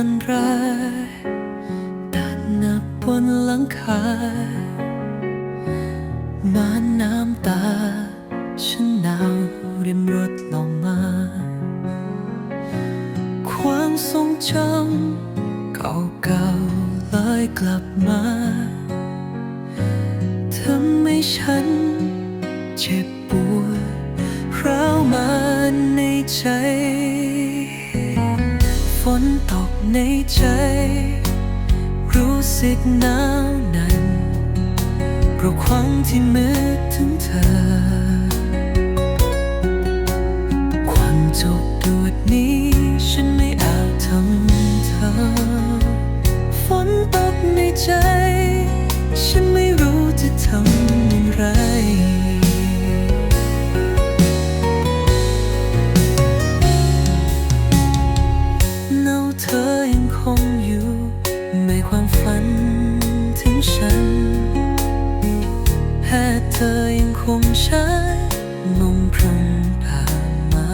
กันแรงดัดหนักบนหลังคามาน้ำตา ฉันหนาวริมรถลงมา ความทรงจำเก่าๆเลยกลับมาทำให้ฉันเจ็บปวดร้าวมาใน ในใจ รู้สึกหนาวนั้น เพราะความที่มืดถึงเธอ ความจบดวดนี้ฉันไม่อาจทำเธอ ฝนตกในใจ ฉัน เธอยังคงใช้มงพรมผ่านมา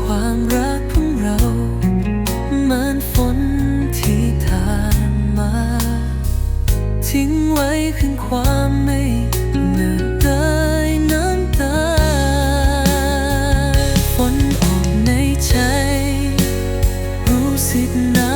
ความรักของเราเหมือนฝนที่ทานมา ทิ้งไว้คืนความไม่เหนื่อยน้ำตาฝนออกในใจ รู้สึกหนา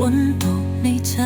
ฝนตกในใจ